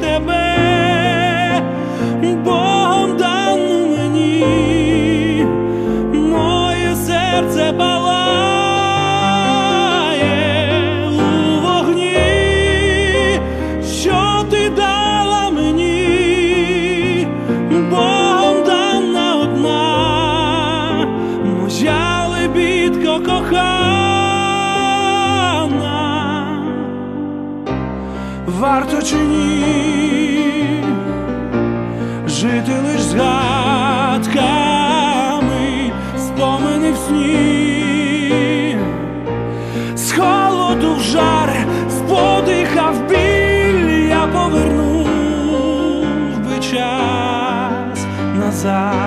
Тебе, Богом дану мені, моє серце палає у вогні, що ти дала мені, Богом дана одна, моя лебідко кохана, варто чи ні? Жити лиш згадками, спомини в сні, з холоду в жар, з подиха в біль я повернув би час назад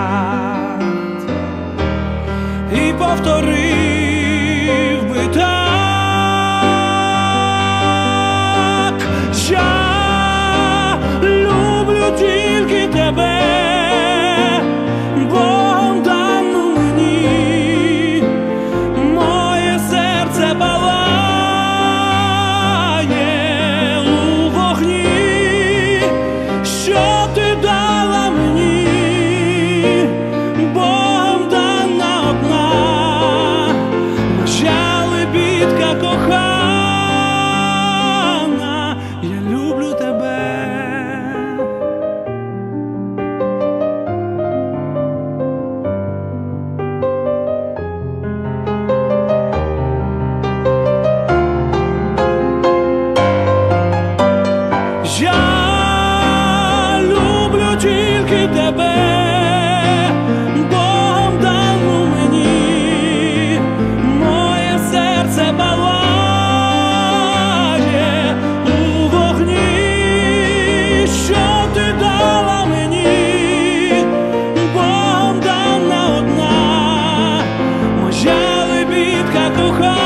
кохана, я люблю тебе. Я люблю тільки тебе, Tylko